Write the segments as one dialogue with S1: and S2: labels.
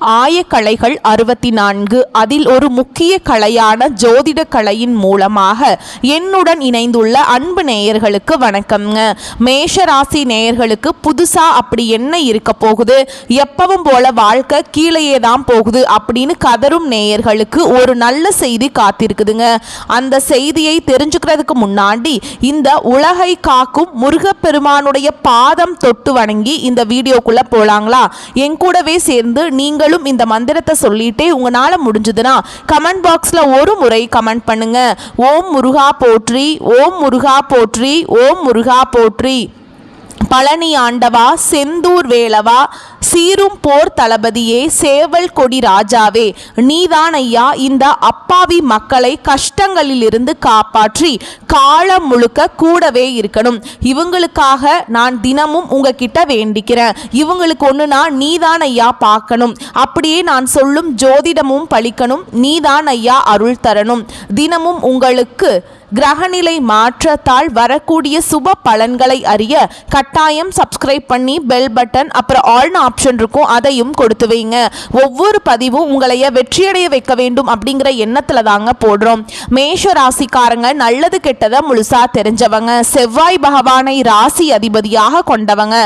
S1: ஆயக்கலைகள் அறுபத்தி நான்கு அதில் ஒரு முக்கிய கலையான ஜோதிட கலையின் மூலமாக என்னுடன் இணைந்துள்ள அன்பு நேயர்களுக்கு வணக்கம்ங்க மேஷராசி நேயர்களுக்கு புதுசா அப்படி என்ன இருக்க போகுது? எப்பவும் போல வாழ்க்கை கீழேயே தான் போகுது அப்படின்னு கதரும் நேயர்களுக்கு ஒரு நல்ல செய்தி காத்திருக்குதுங்க. அந்த செய்தியை தெரிஞ்சுக்கிறதுக்கு முன்னாடி இந்த உலகை காக்கும் முருகப்பெருமானுடைய பாதம் தொட்டு வணங்கி இந்த வீடியோக்குள்ள போலாங்களா? என் கூடவே சேர்ந்து நீங்களும் இந்த மந்திரத்தை சொல்லிட்டே உங்களால முடிஞ்சதுன்னா கமெண்ட் பாக்ஸ்ல ஒரு முறை கமெண்ட் பண்ணுங்க. ஓம் முருகா போற்றி ஓம் முருகா போற்றி ஓம் முருகா போற்றி. பழனி ஆண்டவா செந்தூர் வேலவா சீரும் போர் தளபதியே சேவல் கொடி ராஜாவே நீதான் ஐயா இந்த அப்பாவி மக்களை கஷ்டங்களிலிருந்து காப்பாற்றி காலம் முழுக்க கூடவே இருக்கணும். இவங்களுக்காக நான் தினமும் உங்ககிட்ட வேண்டிக்கிறேன். இவங்களுக்கு ஒன்றுனா நீதான் ஐயா பார்க்கணும். அப்படியே நான் சொல்லும் ஜோதிடமும் பழிக்கணும். நீதான் ஐயா அருள் தரணும். தினமும் உங்களுக்கு கிரகநிலை மாற்றத்தால் வரக்கூடிய சுப பலன்களை அறிய கட்டாயம் சப்ஸ்கிரைப் பண்ணி பெல் பட்டன் அப்புறம் ஆல்னு ஆப்ஷன் இருக்கும் அதையும் கொடுத்து வைங்க. ஒவ்வொரு பதிவும் உங்களைய வெற்றியடைய வைக்க வேண்டும் அப்படிங்கிற எண்ணத்துல தாங்க போடுறோம். மேஷ ராசிக்காரங்க நல்லது கெட்டதை முழுசா தெரிஞ்சவங்க. செவ்வாய் பகவானை ராசி அதிபதியாக கொண்டவங்க.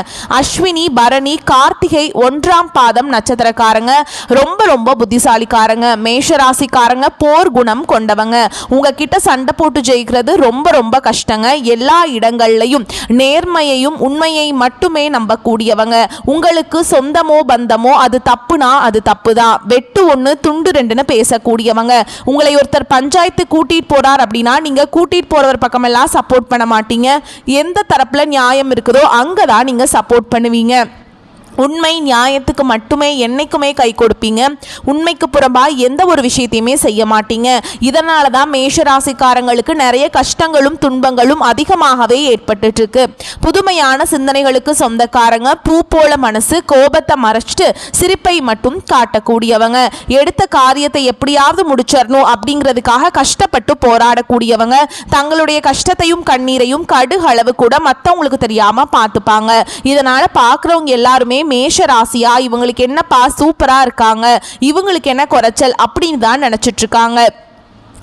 S1: அஸ்வினி பரணி கார்த்திகை ஒன்றாம் பாதம் நட்சத்திரக்காரங்க. ரொம்ப ரொம்ப புத்திசாலிக்காரங்க. மேஷ ராசிக்காரங்க போர் குணம் கொண்டவங்க. உங்ககிட்ட சண்டை போட்டு ஜெயிக்கிறது ரொம்ப ரொம்ப கஷ்டங்க. எல்லா இடங்கள்லையும் நேர்மையையும் உண்மையை மட்டுமே நம்பக்கூடியவங்க. உங்களுக்கு சொந்தமோ பந்தமோ அது தப்புனா அது தப்பு தான் வெட்டு ஒன்று துண்டு ரெண்டுன்னு பேசக்கூடியவங்க. உங்களை ஒருத்தர் பஞ்சாயத்து கூட்டிட்டு போறார் அப்படின்னா நீங்க கூட்டிட்டு போறவர் பக்கமெல்லாம் சப்போர்ட் பண்ண மாட்டீங்க. எந்த தரப்புல நியாயம் இருக்குதோ அங்கே தான் நீங்க சப்போர்ட் பண்ணுவீங்க. உண்மை நியாயத்துக்கு மட்டுமே என்னைக்குமே கை கொடுப்பீங்க. உண்மைக்கு புறம்பாக எந்த ஒரு விஷயத்தையுமே செய்ய மாட்டீங்க. இதனால தான் மேஷராசிக்காரங்களுக்கு நிறைய கஷ்டங்களும் துன்பங்களும் அதிகமாகவே ஏற்பட்டுட்டு இருக்கு புதுமையான சிந்தனைகளுக்கு சொந்தக்காரங்க பூ போல மனசு கோபத்தை மறைச்சிட்டு சிரிப்பை மட்டும் காட்டக்கூடியவங்க. எடுத்த காரியத்தை எப்படியாவது முடிச்சிடணும் அப்படிங்கிறதுக்காக கஷ்டப்பட்டு போராடக்கூடியவங்க. தங்களுடைய கஷ்டத்தையும் கண்ணீரையும் கடுகளவு கூட மற்றவங்களுக்கு தெரியாம பார்த்துப்பாங்க. இதனால பார்க்குறவங்க எல்லாருமே மேஷ ராசியா இவங்களுக்கு என்னப்பா சூப்பரா இருக்காங்க இவங்களுக்கு என்ன குறைச்சல் அப்படின்னு தான் நினைச்சிட்டு இருக்காங்க.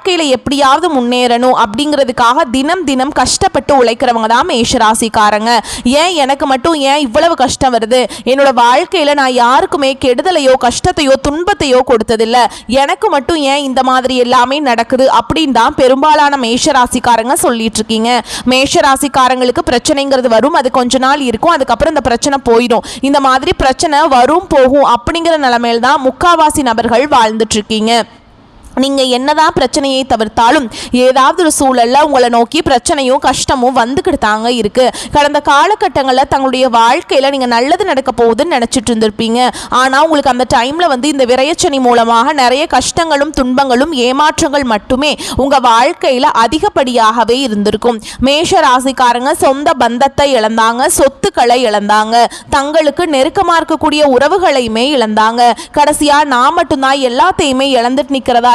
S1: வாழ்க்கையில் எப்படியாவது முன்னேறணும் அப்படிங்கிறதுக்காக தினம் தினம் கஷ்டப்பட்டு உழைக்கிறவங்க தான் மேஷராசிக்காரங்க. ஏன் எனக்கு மட்டும் ஏன் இவ்வளவு கஷ்டம் வருது? என்னோட வாழ்க்கையில் நான் யாருக்குமே கெடுதலையோ கஷ்டத்தையோ துன்பத்தையோ கொடுத்ததில்ல. எனக்கு மட்டும் ஏன் இந்த மாதிரி எல்லாமே நடக்குது அப்படின்னு தான் பெரும்பாலான மேஷராசிக்காரங்க சொல்லிட்டு இருக்கீங்க மேஷராசிக்காரங்களுக்கு பிரச்சனைங்கிறது வரும் அது கொஞ்ச நாள் இருக்கும் அதுக்கப்புறம் இந்த பிரச்சனை போயிடும். இந்த மாதிரி பிரச்சனை வரும் போகும் அப்படிங்கிற நிலைமையில் தான் முக்காவாசி நபர்கள் வாழ்ந்துட்டு இருக்கீங்க நீங்கள் என்னதான் பிரச்சனையை தவிர்த்தாலும் ஏதாவது ஒரு சூழலில் உங்களை நோக்கி பிரச்சனையும் கஷ்டமும் வந்துக்கிட்டு தாங்க இருக்குது கடந்த காலகட்டங்களில் தங்களுடைய வாழ்க்கையில் நீங்கள் நல்லது நடக்க போகுதுன்னு நினச்சிட்டு இருந்திருப்பீங்க. ஆனால் உங்களுக்கு அந்த டைமில் வந்து இந்த விரையச்சனி மூலமாக நிறைய கஷ்டங்களும் துன்பங்களும் ஏமாற்றங்கள் மட்டுமே உங்கள் வாழ்க்கையில் அதிகப்படியாகவே இருந்திருக்கும். மேஷ ராசிக்காரங்க சொந்த பந்தத்தை இழந்தாங்க சொத்துக்களை இழந்தாங்க தங்களுக்கு நெருக்கமாக இருக்கக்கூடிய உறவுகளையுமே இழந்தாங்க. கடைசியாக நான் மட்டும்தான் எல்லாத்தையுமே இழந்துட்டு நிற்கிறதா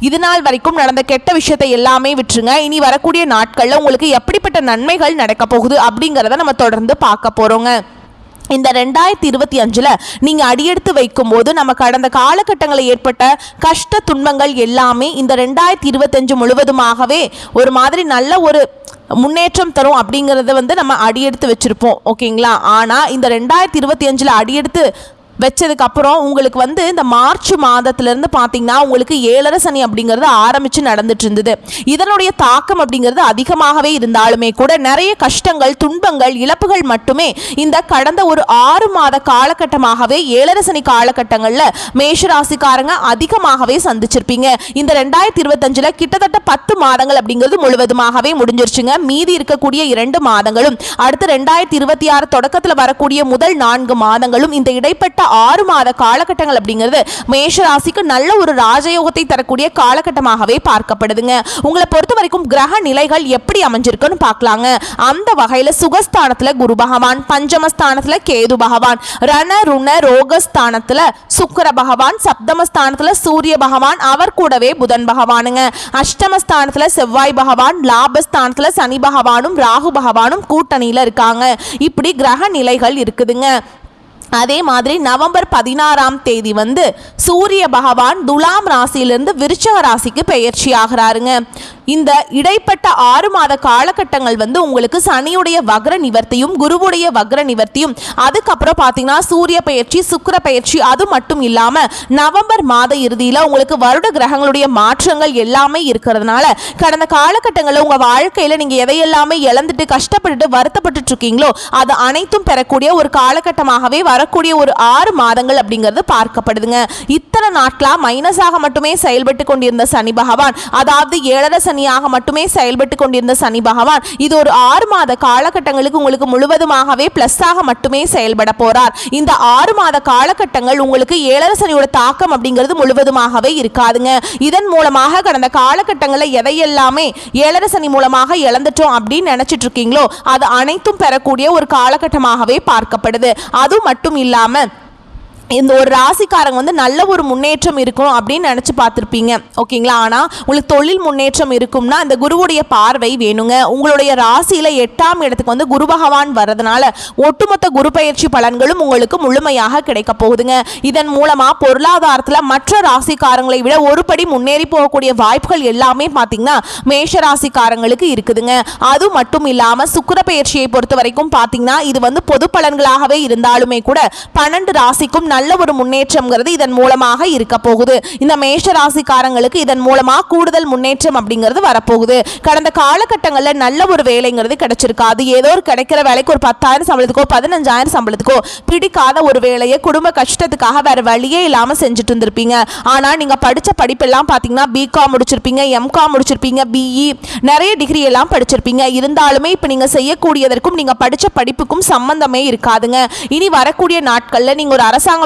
S1: இது நாள் வரைக்கும் நடந்த கெட்ட விஷயத்தை எல்லாமே விட்டுருங்க. இனி வரக்கூடிய நாட்களில் உங்களுக்கு எப்படிப்பட்ட நன்மைகள் நடக்க போகுது அப்படிங்கிறத நம்ம தொடர்ந்து பார்க்க போகிறோங்க இந்த ரெண்டாயிரத்தி இருபத்தி அஞ்சில் நீங்கள் அடியெடுத்து வைக்கும்போது நம்ம கடந்த காலகட்டங்களில் ஏற்பட்ட கஷ்ட துன்பங்கள் எல்லாமே இந்த ரெண்டாயிரத்தி இருபத்தஞ்சு முழுவதுமாகவே ஒரு மாதிரி நல்ல ஒரு முன்னேற்றம் தரும் அப்படிங்கிறத வந்து நம்ம அடியெடுத்து வச்சுருப்போம். ஓகேங்களா? ஆனால் இந்த ரெண்டாயிரத்தி இருபத்தி அஞ்சில் அடியெடுத்து வச்சதுக்கு அப்புறம் உங்களுக்கு வந்து இந்த மார்ச் மாதத்துல பார்த்தீங்கன்னா உங்களுக்கு ஏழரை சனி அப்படிங்கிறது ஆரம்பித்து நடந்துட்டு இருந்தது இதனுடைய தாக்கம் அப்படிங்கிறது அதிகமாகவே இருந்தாலுமே கூட நிறைய கஷ்டங்கள் துன்பங்கள் இழப்புகள் மட்டுமே இந்த கடந்த ஒரு ஆறு மாத காலகட்டமாகவே ஏழரை சனி காலகட்டங்களில் மேஷ ராசிக்காரங்க அதிகமாகவே சந்திச்சிருப்பீங்க. இந்த ரெண்டாயிரத்தி இருபத்தஞ்சில் கிட்டத்தட்ட பத்து மாதங்கள் அப்படிங்கிறது முழுவதுமாகவே முடிஞ்சிருச்சுங்க. மீதி இருக்கக்கூடிய இரண்டு மாதங்களும் அடுத்து ரெண்டாயிரத்தி இருபத்தி ஆறு தொடக்கத்தில் வரக்கூடிய முதல் நான்கு மாதங்களும் இந்த இடைப்பட்ட ஆறு மாத காலகட்டங்கள் அப்படிங்கிறது மேஷ ராசிக்கு நல்ல ஒரு ராஜயோகத்தை தரக்கூடிய காலகட்டமாகவே பார்க்கப்படுதுங்க. உங்களை பொறுத்த வரைக்கும் கிரக நிலைகள் எப்படி அமைஞ்சிருக்குன்னு பார்க்கலாங்க. அந்த வகையில் சுகஸ்தானத்தில் குரு பகவான் பஞ்சமஸ்தானத்தில் கேது பகவான் ரண ருண ரோகஸ்தானத்தில் சுக்கர பகவான் சப்தமஸ்தானத்தில் சூரிய பகவான் அவர் கூடவே புதன் பகவானுங்க. அஷ்டமஸ்தானத்தில் செவ்வாய் பகவான் லாபஸ்தானத்தில் சனி பகவானும் ராகு பகவானும் கூட்டணியில் இருக்காங்க. இப்படி கிரக நிலைகள் இருக்குதுங்க. அதே மாதிரி நவம்பர் பதினாறாம் தேதி வந்து சூரிய பகவான் துலாம் ராசியிலிருந்து விருச்சக ராசிக்கு பெயர்ச்சி ஆகிறாருங்க இந்த இடைப்பட்ட ஆறு மாத காலகட்டங்கள் வந்து உங்களுக்கு சனியுடைய வக்ர நிவர்த்தியும் குருவுடைய வக்ர நிவர்த்தியும் அதுக்கப்புறம் பார்த்தீங்கன்னா சூரிய பயிற்சி சுக்கிர பயிற்சி அது மட்டும் இல்லாமல் நவம்பர் மாத இறுதியில் உங்களுக்கு வருட கிரகங்களுடைய மாற்றங்கள் எல்லாமே இருக்கிறதுனால கடந்த காலகட்டங்களில் உங்கள் வாழ்க்கையில் நீங்கள் எதையெல்லாமே இழந்துட்டு கஷ்டப்பட்டுட்டு வருத்தப்பட்டுட்டு இருக்கீங்களோ அது அனைத்தும் பெறக்கூடிய ஒரு காலகட்டமாகவே வரக்கூடிய ஒரு ஆறு மாதங்கள் அப்படிங்கிறது பார்க்கப்படுதுங்க. இத்தனை நாட்களாக மைனஸாக மட்டுமே செயல்பட்டு கொண்டிருந்த சனி பகவான் அதாவது ஏழரை சனியாக மட்டுமே செயல்பட்டு கொண்டிருந்த சனி பகவான் இது ஒரு ஆறு மாத காலகட்டங்களுக்கு உங்களுக்கு முழுவதுமாகவே பிளஸ்ஸாக மட்டுமே செயல்பட போறார். இந்த ஆறு மாத காலகட்டங்கள் உங்களுக்கு ஏழரை சனியோட தாக்கம் அப்படிங்கிறது முழுவதுமாகவே இருக்காதுங்க. இதன் மூலமாக கடந்த காலகட்டங்களில் எதையெல்லாமே ஏழரை சனி மூலமாக இழந்துட்டோம் அப்படின்னு நினைச்சிட்டு இருக்கீங்களோ அது அனைத்தும் பெறக்கூடிய ஒரு காலகட்டமாகவே பார்க்கப்படுது. அது மட்டும் இல்லாமல் இந்த ஒரு ராசிக்காரங்க வந்து நல்ல ஒரு முன்னேற்றம் இருக்கும் அப்படின்னு நினச்சி பார்த்துருப்பீங்க. ஓகேங்களா? ஆனால் உங்களுக்கு தொழில் முன்னேற்றம் இருக்கும்னா இந்த குருவுடைய பார்வை வேணுங்க. உங்களுடைய ராசியில் எட்டாம் இடத்துக்கு வந்து குரு பகவான் வர்றதுனால ஒட்டுமொத்த குரு பயிற்சி பலன்களும் உங்களுக்கு முழுமையாக கிடைக்க போகுதுங்க. இதன் மூலமாக பொருளாதாரத்தில் மற்ற ராசிக்காரங்களை விட ஒரு படி முன்னேறி போகக்கூடிய வாய்ப்புகள் எல்லாமே பார்த்தீங்கன்னா மேஷ ராசிக்காரங்களுக்கு இருக்குதுங்க. அது மட்டும் இல்லாமல் சுக்கிர பயிற்சியை பொறுத்த வரைக்கும் பார்த்தீங்கன்னா இது வந்து பொது பலன்களாகவே இருந்தாலுமே கூட பன்னெண்டு ராசிக்கும் நல்ல ஒரு முன்னேற்றம்ங்கிறது இதன் மூலமாக இருக்க போகுது. இந்த மேஷ ராசிக்காரங்களுக்கு இதன் மூலமாக கூடுதல் முன்னேற்றம் அப்படிங்கிறது வரப்போகுது. கடந்த காலகட்டங்களில் நல்ல ஒரு வேலைங்கிறது கிடைச்சிருக்காது. ஏதோ ஒரு கிடைக்கிற வேலைக்கு ஒரு பத்தாயிரம் சம்பளத்துக்கோ பதினஞ்சாயிரம் சம்பளத்துக்கோ பிடிக்காத ஒரு வேலையை குடும்ப கஷ்டத்துக்காக வேற வழியே இல்லாமல் செஞ்சுட்டு இருந்திருப்பீங்க. ஆனால் நீங்கள் படித்த படிப்பெல்லாம் பார்த்தீங்கன்னா பிகாம் முடிச்சிருப்பீங்க எம்காம் முடிச்சிருப்பீங்க பிஇ நிறைய டிகிரி எல்லாம் படிச்சிருப்பீங்க. இருந்தாலுமே இப்போ நீங்கள் செய்யக்கூடியதற்கும் நீங்கள் படித்த படிப்புக்கும் சம்பந்தமே இருக்காதுங்க. இனி வரக்கூடிய நாட்களில் நீங்கள் ஒரு அரசாங்க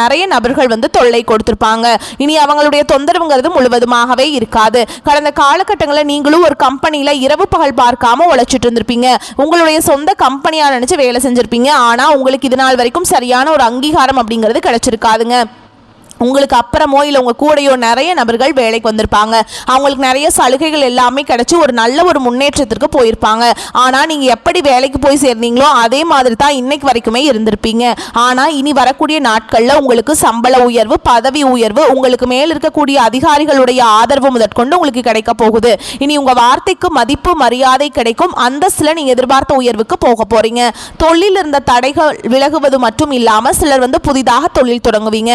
S1: நிறைய நபர்கள் வந்து தொல்லை கொடுத்திருப்பாங்க. இனி அவங்களுடைய தொந்தரவுங்கிறது முழுவதுமாகவே இருக்காது. கடந்த காலகட்டங்களில் நீங்களும் ஒரு கம்பெனியில் இரவு பகல் பார்க்காம உழைச்சிட்டு இருந்திருப்பீங்க. உங்களுடைய சொந்த கம்பெனியா நினைச்சு வேலை செஞ்சிருப்பீங்க. ஆனா உங்களுக்கு இது நாள் வரைக்கும் சரியான ஒரு அங்கீகாரம் அப்படிங்கிறது கிடைச்சிருக்காதுங்க. உங்களுக்கு அப்புறமோ இல்லை உங்கள் கூடையோ நிறைய நபர்கள் வேலைக்கு வந்திருப்பாங்க. அவங்களுக்கு நிறைய சலுகைகள் எல்லாமே கிடச்சி ஒரு நல்ல ஒரு முன்னேற்றத்திற்கு போயிருப்பாங்க. ஆனால் நீங்கள் எப்படி வேலைக்கு போய் சேர்ந்தீங்களோ அதே மாதிரி தான் இன்னைக்கு வரைக்குமே இருந்திருப்பீங்க. ஆனால் இனி வரக்கூடிய நாட்களில் உங்களுக்கு சம்பள உயர்வு பதவி உயர்வு உங்களுக்கு மேல் இருக்கக்கூடிய அதிகாரிகளுடைய ஆதரவு முதற்கொண்டு உங்களுக்கு கிடைக்க போகுது. இனி உங்கள் வார்த்தைக்கு மதிப்பு மரியாதை கிடைக்கும். அந்தஸ்தில் நீங்கள் எதிர்பார்த்த உயர்வுக்கு போக போகிறீங்க தொழில் இருந்த தடைகள் விலகுவது மட்டும் இல்லாமல் சிலர் வந்து புதிதாக தொழில் தொடங்குவீங்க.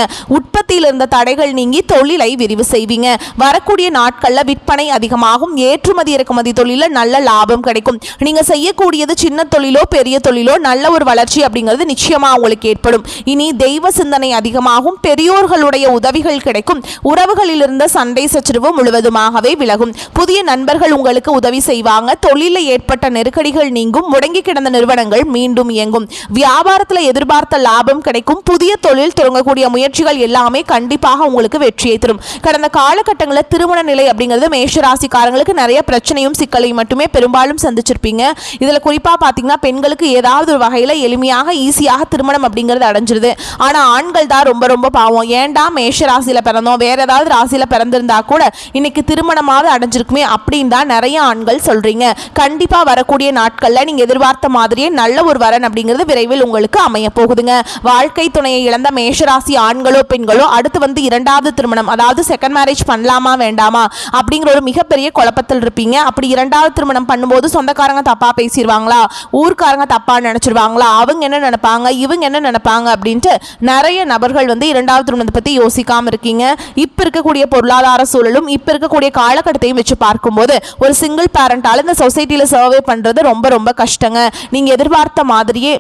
S1: உற்பத்தியில் இருந்த தடைகள் நீங்கி தொழிலை விரிவு செய்வீங்க. வரக்கூடிய நாட்களில் விற்பனை அதிகமாகும். ஏற்றுமதி இறக்குமதி தொழிலில் நல்ல லாபம் கிடைக்கும். நீங்க செய்யக்கூடியது சின்ன தொழிலோ பெரிய தொழிலோ நல்ல ஒரு வளர்ச்சி அப்படிங்கிறது நிச்சயமா உங்களுக்கு ஏற்படும். இனி தெய்வ சிந்தனை அதிகமாகும். பெரியோர்களுடைய உதவிகள் கிடைக்கும். உறவுகளில் இருந்த சண்டை சச்சரவு முழுவதுமாகவே விலகும். புதிய நண்பர்கள் உங்களுக்கு உதவி செய்வாங்க. தொழிலில் ஏற்பட்ட நெருக்கடிகள் நீங்கும். முடங்கி கிடந்த நிறுவனங்கள் மீண்டும் இயங்கும். வியாபாரத்தில் எதிர்பார்த்த லாபம் கிடைக்கும். புதிய தொழில் தொடங்கக்கூடிய முயற்சிகள் எல்லாமே எல்லாமே கண்டிப்பாக உங்களுக்கு வெற்றியை தரும். கடந்த காலகட்டங்களில் திருமண நிலை அப்படிங்கிறது மேஷராசிக்காரங்களுக்கு நிறைய பிரச்சனையும் சிக்கலையும் மட்டுமே பெரும்பாலும் சந்திச்சிருப்பீங்க. இதில் குறிப்பாக பார்த்தீங்கன்னா பெண்களுக்கு ஏதாவது ஒரு வகையில் எளிமையாக ஈஸியாக திருமணம் அப்படிங்கிறது அடைஞ்சிருது. ஆனால் ஆண்கள் தான் ரொம்ப ரொம்ப பாவம். ஏன்டா மேஷ ராசியில் பிறந்தோம்? வேற ஏதாவது ராசியில் பிறந்திருந்தா கூட இன்னைக்கு திருமணமாவது அடைஞ்சிருக்குமே அப்படின்னு தான் நிறைய ஆண்கள் சொல்றீங்க. கண்டிப்பாக வரக்கூடிய நாட்களில் நீங்கள் எதிர்பார்த்த மாதிரியே நல்ல ஒரு வரன் அப்படிங்கிறது விரைவில் உங்களுக்கு அமைய போகுதுங்க. வாழ்க்கை துணையை இழந்த மேஷராசி ஆண்களோ பெண்களோ அடுத்து வந்து இரண்டாவது திருமணம் அதாவது செகண்ட் மேரேஜ் பண்ணலாமா வேண்டாமா அப்படிங்கிற ஒரு மிகப்பெரிய குழப்பத்தில் இருப்பீங்க. அப்படி இரண்டாவது திருமணம் பண்ணும்போது சொந்தக்காரங்க தப்பாக பேசிடுவாங்களா ஊர்க்காரங்க தப்பாக நினச்சிருவாங்களா? அவங்க என்ன நினைப்பாங்க? இவங்க என்ன நினைப்பாங்க? அப்படின்ட்டு நிறைய நபர்கள் வந்து இரண்டாவது திருமணத்தை பற்றி யோசிக்காமல் இருக்கீங்க. இப்போ இருக்கக்கூடிய பொருளாதார சூழலும் இப்போ இருக்கக்கூடிய காலகட்டத்தையும் வச்சு பார்க்கும்போது ஒரு சிங்கிள் பேரண்டால் இந்த சொசைட்டியில் சர்வே பண்ணுறது ரொம்ப ரொம்ப கஷ்டங்க. நீங்கள் எதிர்பார்த்த மாதிரியே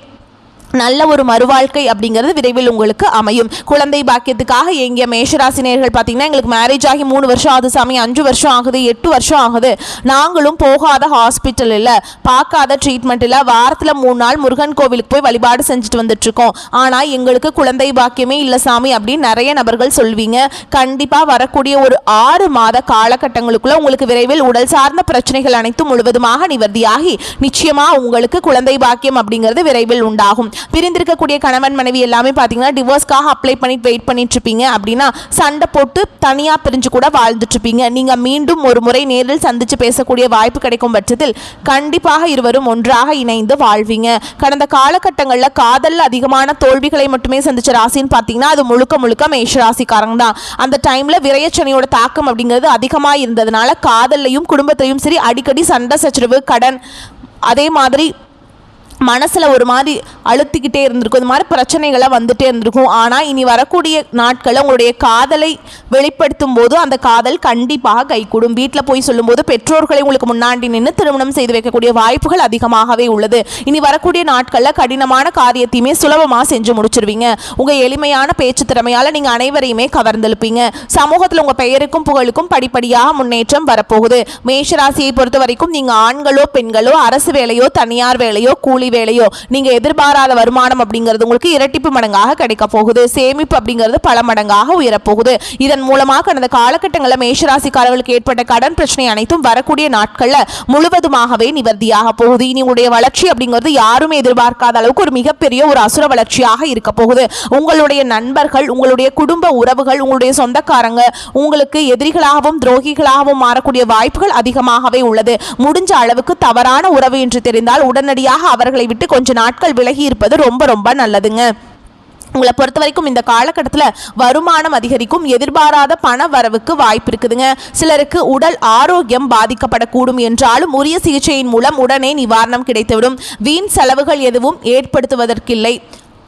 S1: நல்ல ஒரு மறுவாழ்க்கை அப்படிங்கிறது விரைவில் உங்களுக்கு அமையும். குழந்தை பாக்கியத்துக்காக எங்கிய மேஷராசினியர்கள் பார்த்தீங்கன்னா எங்களுக்கு மேரேஜ் ஆகி மூணு வருஷம் ஆகுது சாமி அஞ்சு வருஷம் ஆகுது எட்டு வருஷம் ஆகுது. நாங்களும் போகாத ஹாஸ்பிட்டல் இல்லை பார்க்காத ட்ரீட்மெண்ட் இல்லை வாரத்தில் மூணு நாள் முருகன் கோவிலுக்கு போய் வழிபாடு செஞ்சுட்டு வந்துட்டுருக்கோம். ஆனால் எங்களுக்கு குழந்தை பாக்கியமே இல்லை சாமி அப்படின்னு நிறைய நபர்கள் சொல்வீங்க. கண்டிப்பாக வரக்கூடிய ஒரு ஆறு மாத காலகட்டங்களுக்குள்ள உங்களுக்கு விரைவில் உடல் சார்ந்த பிரச்சனைகள் அனைத்தும் முழுவதுமாக நிவர்த்தியாகி நிச்சயமாக உங்களுக்கு குழந்தை பாக்கியம் அப்படிங்கிறது விரைவில் உண்டாகும். பிரிந்திருக்கக்கூடிய கணவன் மனைவி எல்லாமே பார்த்தீங்கன்னா டிவோர்ஸ்க்காக அப்ளை பண்ணிட்டு வெயிட் பண்ணிட்டு இருப்பீங்க. அப்படின்னா சண்டை போட்டு தனியாக பிரிஞ்சு கூட வாழ்ந்துட்டு இருப்பீங்க. நீங்கள் மீண்டும் ஒரு முறை நேரில் சந்திச்சு பேசக்கூடிய வாய்ப்பு கிடைக்கும் பட்சத்தில் கண்டிப்பாக இருவரும் ஒன்றாக இணைந்து வாழ்வீங்க. கடந்த காலகட்டங்களில் காதலில் அதிகமான தோல்விகளை மட்டுமே சந்திச்ச ராசின்னு பார்த்தீங்கன்னா அது முழுக்க முழுக்க மேஷ ராசிக்காரங்க தான். அந்த டைமில் விரையச்சனையோட தாக்கம் அப்படிங்கிறது அதிகமாக இருந்ததுனால காதல்லையும் குடும்பத்திலையும் சரி அடிக்கடி சண்டை சச்சரவு கடன் அதே மாதிரி மனசில் ஒரு மாதிரி அழுத்திக்கிட்டே இருந்திருக்கும். இந்த மாதிரி பிரச்சனைகளை வந்துகிட்டே இருந்திருக்கும். ஆனால் இனி வரக்கூடிய நாட்களில் உங்களுடைய காதலை வெளிப்படுத்தும் போது அந்த காதல் கண்டிப்பாக கைகூடும் வீட்டில் போய் சொல்லும்போது பெற்றோர்களை உங்களுக்கு முன்னாடி நின்று திருமணம் செய்து வைக்கக்கூடிய வாய்ப்புகள் அதிகமாகவே உள்ளது. இனி வரக்கூடிய நாட்களில் கடினமான காரியத்தையுமே சுலபமாக செஞ்சு முடிச்சிருவீங்க. உங்கள் எளிமையான பேச்சு திறமையால் நீங்கள் அனைவரையுமே கவர்ந்தெழுப்பீங்க. சமூகத்தில் உங்கள் பெயருக்கும் புகழுக்கும் படிப்படியாக முன்னேற்றம் வரப்போகுது. மேஷராசியை பொறுத்த வரைக்கும் நீங்கள் ஆண்களோ பெண்களோ அரசு வேலையோ தனியார் வேலையோ கூலி கூலி வேலையோ நீங்கள் எதிர்பாராத வருமானம் அப்படிங்கிறது உங்களுக்கு இரட்டிப்பு மடங்காக கிடைக்க போகுது. சேமிப்பு அப்படிங்கிறது பல மடங்காக உயரப்போகுது. இதன் மூலமாக கடந்த காலகட்டங்களில் மேஷராசிக்காரர்களுக்கு ஏற்பட்ட கடன் பிரச்சனை அனைத்தும் வரக்கூடிய நாட்களில் முழுவதுமாகவே நிவர்த்தியாக போகுது. இனி உங்களுடைய வளர்ச்சி அப்படிங்கிறது யாருமே எதிர்பார்க்காத அளவுக்கு ஒரு மிகப்பெரிய ஒரு அசுர வளர்ச்சியாக இருக்க போகுது. உங்களுடைய நண்பர்கள் உங்களுடைய குடும்ப உறவுகள் உங்களுடைய சொந்தக்காரங்க உங்களுக்கு எதிரிகளாகவும் துரோகிகளாகவும் மாறக்கூடிய வாய்ப்புகள் அதிகமாகவே உள்ளது. முடிஞ்ச அளவுக்கு தவறான உறவு என்று தெரிந்தால் உடனடியாக அவர் அவர்களை விட்டு கொஞ்ச நாட்கள் விலகி இருப்பது ரொம்ப ரொம்ப நல்லதுங்க. உங்களை பொறுத்த வரைக்கும் இந்த காலகட்டத்தில் வருமானம் அதிகரிக்கும் எதிர்பாராத பண வரவுக்கு வாய்ப்பு இருக்குதுங்க. சிலருக்கு உடல் ஆரோக்கியம் பாதிக்கப்படக்கூடும் என்றாலும் உரிய சிகிச்சையின் மூலம் உடனே நிவாரணம் கிடைத்துவிடும். வீண் செலவுகள் எதுவும் ஏற்படுத்துவதற்கில்லை.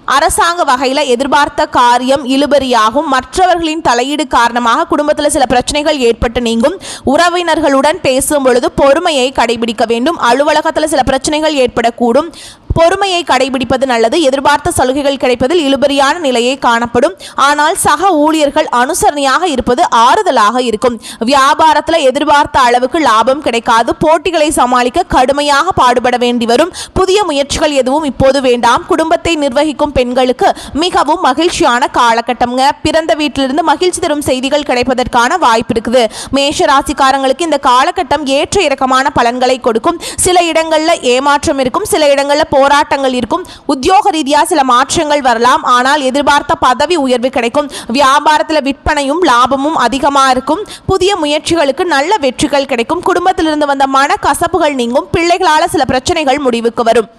S1: அரசாங்க வகையில் எதிர்பார்த்த காரியம் இழுபறியாகும். மற்றவர்களின் தலையீடு காரணமாக குடும்பத்தில் சில பிரச்சனைகள் ஏற்பட்டு நீங்கும். உறவினர்களுடன் பேசும் பொழுது பொறுமையை கடைபிடிக்க வேண்டும். அலுவலகத்தில் சில பிரச்சனைகள் ஏற்படக்கூடும். பொறுமையை கடைபிடிப்பது நல்லது. எதிர்பார்த்த சலுகைகள் கிடைப்பதில் இழுபறியான நிலையே காணப்படும். ஆனால் சக ஊழியர்கள் அனுசரணையாக இருப்பது ஆறுதலாக இருக்கும். வியாபாரத்தில் எதிர்பார்த்த அளவுக்கு லாபம் கிடைக்காது. போட்டிகளை சமாளிக்க கடுமையாக பாடுபட வேண்டி வரும். புதிய முயற்சிகள் எதுவும் இப்போது வேண்டாம். குடும்பத்தை நிர்வகிக்கும் பெண்களுக்கு மிகவும் மகிழ்ச்சியான காலகட்டம்ங்க. பிறந்த வீட்டிலிருந்து மகிழ்ச்சி தரும் செய்திகள் கிடைப்பதற்கான வாய்ப்பு இருக்குது. மேஷ ராசிக்காரங்களுக்கு இந்த காலகட்டம் ஏற்ற இறக்கமான பலன்களை கொடுக்கும். சில இடங்கள்ல ஏமாற்றம் இருக்கும். சில இடங்களில் போராட்டங்கள் இருக்கும். உத்தியோக ரீதியாக சில மாற்றங்கள் வரலாம். ஆனால் எதிர்பார்த்த பதவி உயர்வு கிடைக்கும். வியாபாரத்தில் விற்பனையும் லாபமும் அதிகமாக இருக்கும். புதிய முயற்சிகளுக்கு நல்ல வெற்றிகள் கிடைக்கும். குடும்பத்திலிருந்து வந்த மன கசப்புகள் நீங்கும். பிள்ளைகளால் சில பிரச்சனைகள் முடிவுக்கு வரும்.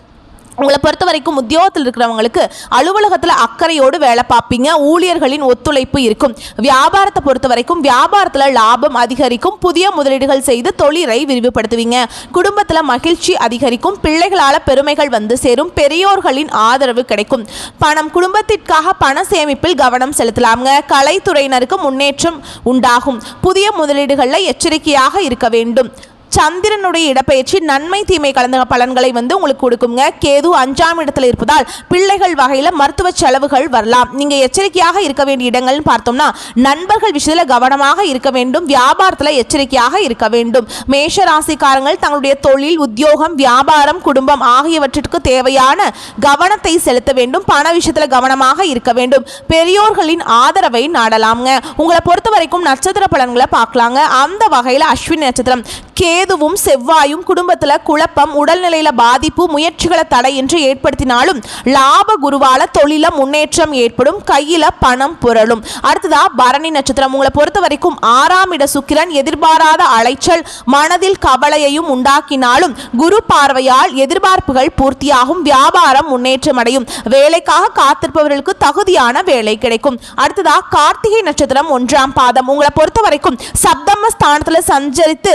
S1: உங்களை பொறுத்த வரைக்கும் உத்தியோகத்தில் இருக்கிறவங்களுக்கு அலுவலகத்தில் அக்கறையோடு வேலை பார்ப்பீங்க. ஊழியர்களின் ஒத்துழைப்பு இருக்கும். வியாபாரத்தை பொறுத்த வரைக்கும் வியாபாரத்தில் லாபம் அதிகரிக்கும். புதிய முதலீடுகள் செய்து தொழிலை விரிவுபடுத்துவீங்க. குடும்பத்தில் மகிழ்ச்சி அதிகரிக்கும். பிள்ளைகளால் பெருமைகள் வந்து சேரும். பெரியோர்களின் ஆதரவு கிடைக்கும். பணம் குடும்பத்திற்காக பண சேமிப்பில் கவனம் செலுத்தலாம்ங்க. கலைத்துறையினருக்கு முன்னேற்றம் உண்டாகும். புதிய முதலீடுகளில் எச்சரிக்கையாக இருக்க வேண்டும். சந்திரனுடைய இடப்பெயர்ச்சி நன்மை தீமை கலந்த பலன்களை வந்து உங்களுக்கு கொடுக்குங்க. கேது அஞ்சாம் இடத்துல இருப்பதால் பிள்ளைகள் வகையில மருத்துவ செலவுகள் வரலாம். நீங்க எச்சரிக்கையாக இருக்க வேண்டிய இடங்கள்னு பார்த்தோம்னா நண்பர்கள் விஷயத்துல கவனமாக இருக்க வேண்டும். வியாபாரத்துல எச்சரிக்கையாக இருக்க வேண்டும். மேஷ ராசிக்காரங்கள் தங்களுடைய தொழில் உத்தியோகம் வியாபாரம் குடும்பம் ஆகியவற்றிற்கு தேவையான கவனத்தை செலுத்த வேண்டும். பண விஷயத்துல கவனமாக இருக்க வேண்டும். பெரியோர்களின் ஆதரவை நாடலாம்ங்க. உங்களை பொறுத்த வரைக்கும் நட்சத்திர பலன்களை பார்க்கலாங்க. அந்த வகையில் அஸ்வினி நட்சத்திரம். கேதுவும் செவ்வாயும் குடும்பத்துல குழப்பம் உடல்நிலையில பாதிப்பு முயற்சிகளை தடையின்றி ஏற்படுத்தினாலும் லாப குருவால தொழில முன்னேற்றம் ஏற்படும் கையில பணம் புரளும். அடுத்ததா பரணி நட்சத்திரம். உங்களை பொறுத்த வரைக்கும் ஆறாம் இட சுக்கிரன் எதிர்பாராத அலைச்சல் மனதில் கவலையையும் உண்டாக்கினாலும் குரு பார்வையால் எதிர்பார்ப்புகள் பூர்த்தியாகும் வியாபாரம் முன்னேற்றம் அடையும். வேலைக்காக காத்திருப்பவர்களுக்கு தகுதியான வேலை கிடைக்கும். அடுத்ததா கார்த்திகை நட்சத்திரம் ஒன்றாம் பாதம். உங்களை பொறுத்த வரைக்கும் சப்தம ஸ்தானத்தில் சஞ்சரித்து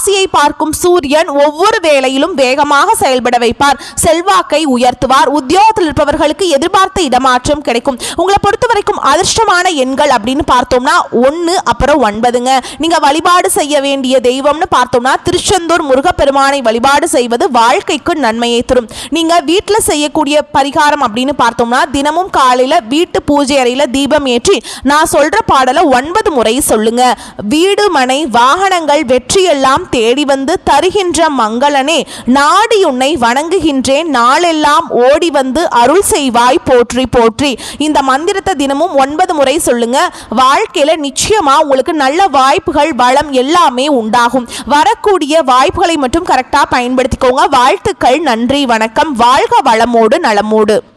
S1: ராசியை பார்க்கும் சூரியன் ஒவ்வொரு வேலையிலும் வேகமாக செயல்பட வைப்பார். செல்வாக்கை உயர்த்துவார். உத்தியோகத்தில் இருப்பவர்களுக்கு எதிர்பார்த்த இடமாற்றம் கிடைக்கும். உங்களை பொறுத்த வரைக்கும் அதிர்ஷ்டமான எண்கள் அப்படின்னு பார்த்தோம்னா ஒன்று அப்புறம் ஒன்பதுங்க. நீங்கள் வழிபாடு செய்ய வேண்டிய தெய்வம்னு பார்த்தோம்னா திருச்செந்தூர் முருகப்பெருமானை வழிபாடு செய்வது வாழ்க்கைக்கு நன்மையை தரும். நீங்கள் வீட்டில் செய்யக்கூடிய பரிகாரம் அப்படின்னு பார்த்தோம்னா தினமும் காலையில் வீட்டு பூஜை அறையில் தீபம் ஏற்றி நான் சொல்கிற பாடலை ஒன்பது முறை சொல்லுங்க. வீடு மனை வாகனங்கள் வெற்றியெல்லாம் தேடி வந்து தருகின்ற மங்களனே நாடி உன்னை வணங்குகின்றேன் நாளெல்லாம் ஓடி வந்து அருள் செய்வாய் போற்றி போற்றி. இந்த மந்திரத்தை தினமும் ஒன்பது முறை சொல்லுங்க. வாழ்க்கையில நிச்சயமா உங்களுக்கு நல்ல வாய்ப்புகள் வளம் எல்லாமே உண்டாகும். வரக்கூடிய வாய்ப்புகளை மட்டும் கரெக்டாக பயன்படுத்திக்கோங்க. வாழ்த்துக்கள் நன்றி வணக்கம். வாழ்க வளமோடு நலமோடு.